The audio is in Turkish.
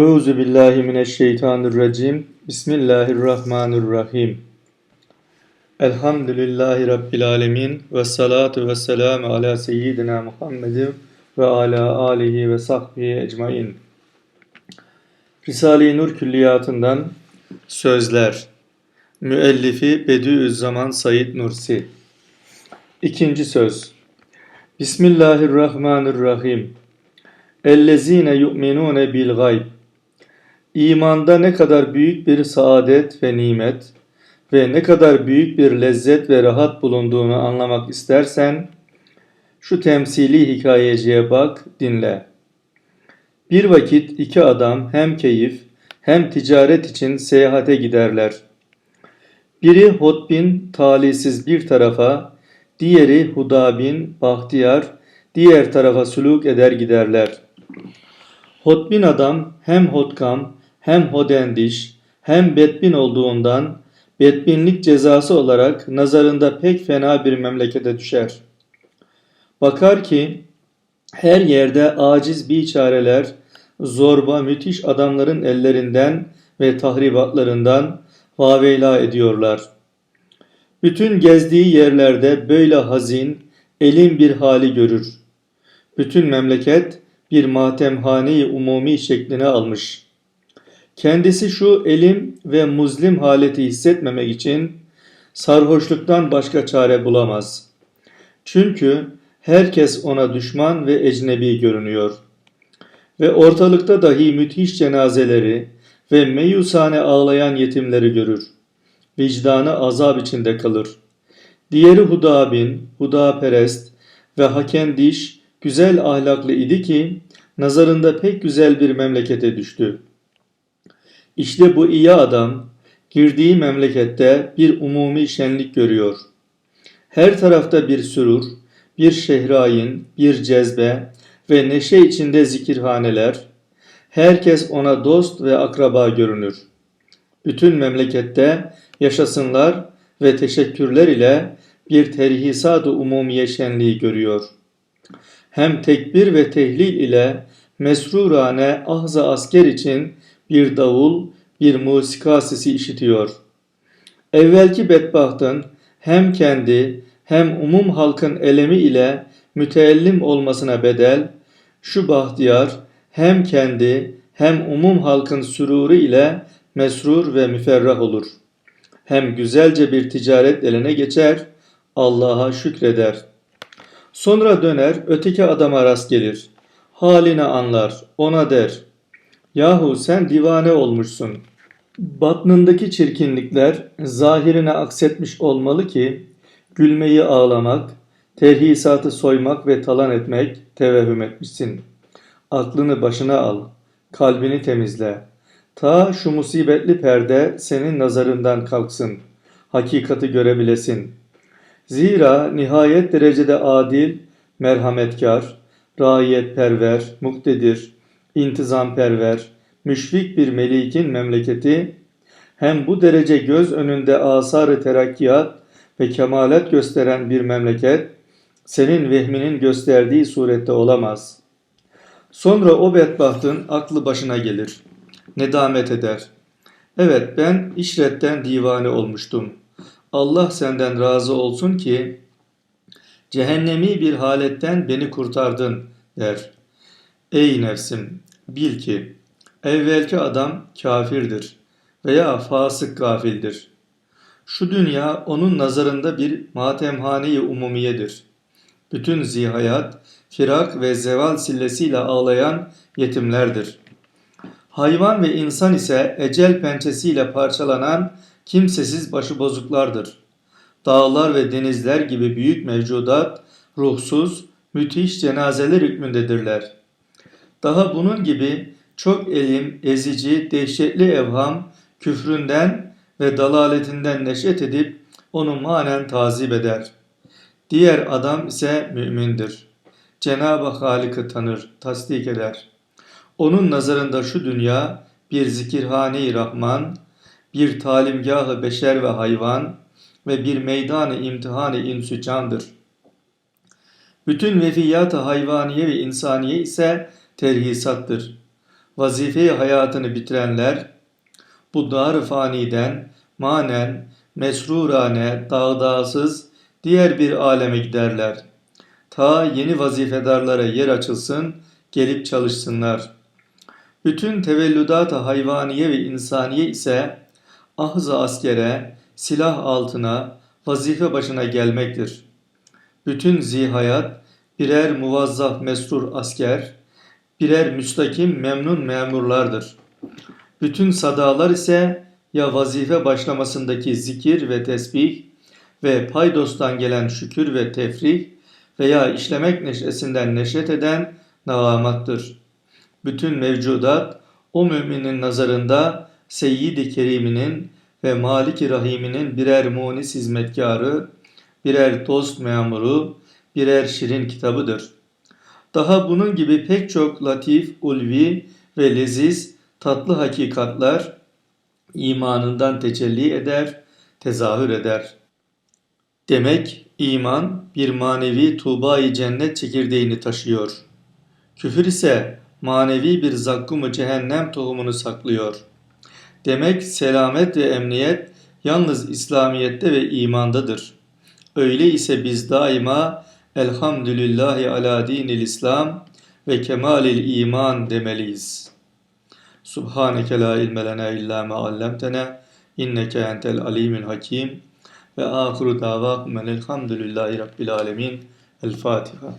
Euzu billahi mineşşeytanirracim. Bismillahirrahmanirrahim. Elhamdülillahi rabbil alamin ve salatu ve selamu ala seyyidina Muhammedin ve ala alihi ve sahbihi ecmaîn. Risale-i Nur külliyatından sözler. Müellifi Bediüzzaman Said Nursi. İkinci söz. Bismillahirrahmanirrahim. Ellezine yu'minune bil gayb. İmanda ne kadar büyük bir saadet ve nimet ve ne kadar büyük bir lezzet ve rahat bulunduğunu anlamak istersen şu temsili hikayeciye bak, dinle. Bir vakit iki adam hem keyif hem ticaret için seyahate giderler. Biri Hotbin talihsiz bir tarafa, diğeri Hudabin, Bahtiyar diğer tarafa sülük eder giderler. Hotbin adam hem hotkam hem hodendiş hem bedbin olduğundan bedbinlik cezası olarak nazarında pek fena bir memlekete düşer. Bakar ki her yerde aciz biçareler zorba müthiş adamların ellerinden ve tahribatlarından vaveyla ediyorlar. Bütün gezdiği yerlerde böyle hazin, elin bir hali görür. Bütün memleket bir matemhane-i umumi şeklini almış. Kendisi şu elim ve muzlim haleti hissetmemek için sarhoşluktan başka çare bulamaz. Çünkü herkes ona düşman ve ecnebi görünüyor. Ve ortalıkta dahi müthiş cenazeleri ve meyusane ağlayan yetimleri görür. Vicdanı azap içinde kalır. Diğeri Hudabin, Hudaperest ve Hakendiş güzel ahlaklı idi ki nazarında pek güzel bir memlekete düştü. İşte bu iyi adam girdiği memlekette bir umumi şenlik görüyor. Her tarafta bir sürur, bir şehrayin, bir cezbe ve neşe içinde zikirhaneler, herkes ona dost ve akraba görünür. Bütün memlekette yaşasınlar ve teşekkürler ile bir terhisat-ı umumiye şenliği görüyor. Hem tekbir ve tehlil ile mesrurane ahza asker için bir davul, bir musika sesi işitiyor. Evvelki bedbahtın hem kendi hem umum halkın elemi ile müteellim olmasına bedel, şu bahtiyar hem kendi hem umum halkın süruru ile mesrur ve müferrah olur. Hem güzelce bir ticaret eline geçer, Allah'a şükreder. Sonra döner öteki adama rast gelir. Halini anlar, ona der. Yahu sen divane olmuşsun. Batnındaki çirkinlikler zahirine aksetmiş olmalı ki gülmeyi ağlamak, terhisatı soymak ve talan etmek tevehüm etmişsin. Aklını başına al, kalbini temizle. Ta şu musibetli perde senin nazarından kalksın. Hakikati görebilesin. Zira nihayet derecede adil, merhametkar, raiyetperver, muktedir, intizamperver, müşfik bir melikin memleketi hem bu derece göz önünde asar-ı terakkiyat ve kemalet gösteren bir memleket senin vehminin gösterdiği surette olamaz. Sonra o bedbahtın aklı başına gelir. Nedamet eder. Evet ben işretten divane olmuştum. Allah senden razı olsun ki cehennemi bir haletten beni kurtardın der. Ey nefsim bil ki evvelki adam kafirdir veya fasık gafildir. Şu dünya onun nazarında bir matemhane-i umumiyedir. Bütün zihayat, firak ve zeval sillesiyle ağlayan yetimlerdir. Hayvan ve insan ise ecel pençesiyle parçalanan kimsesiz başıbozuklardır. Dağlar ve denizler gibi büyük mevcudat ruhsuz, müthiş cenazeler hükmündedirler. Daha bunun gibi çok elim, ezici, dehşetli evham, küfründen ve dalaletinden neşet edip onu manen tazip eder. Diğer adam ise mümindir. Cenab-ı Halik'i tanır, tasdik eder. Onun nazarında şu dünya bir zikirhane-i Rahman, bir talimgahı beşer ve hayvan ve bir meydanı imtihanı insü candır. Bütün vefiyat-ı hayvaniye ve insaniye ise terhisattır. vazifeyi hayatını bitirenler bu dar faniden manen, mesrurane, dağdağsız diğer bir aleme giderler. Ta yeni vazifedarlara yer açılsın, gelip çalışsınlar. Bütün tevellüdat-ı hayvaniye ve insaniye ise ahza askere, silah altına, vazife başına gelmektir. Bütün zihayat birer muvazzaf mesrur asker, birer müstakim memnun memurlardır. Bütün sadalar ise ya vazife başlamasındaki zikir ve tesbih ve paydostan gelen şükür ve tefrih veya işlemek neşesinden neşet eden nagamattır. Bütün mevcudat o müminin nazarında Seyyid-i Kerim'inin ve Malik-i Rahim'inin birer munis hizmetkarı, birer dost memuru, birer şirin kitabıdır. Daha bunun gibi pek çok latif, ulvi ve leziz tatlı hakikatler imanından tecelli eder, tezahür eder. Demek iman bir manevi tuğba-i cennet çekirdeğini taşıyor. Küfür ise manevi bir zakkumu cehennem tohumunu saklıyor. Demek selamet ve emniyet yalnız İslamiyet'te ve imandadır. Öyle ise biz daima elhamdülillahi ala dinil İslam ve kemalil iman demeliyiz. Subhaneke la ilme lena illa ma allamtena inneke entel alimul hakim ve ahiru davakum elhamdülillahi rabbil alemin. El Fatiha.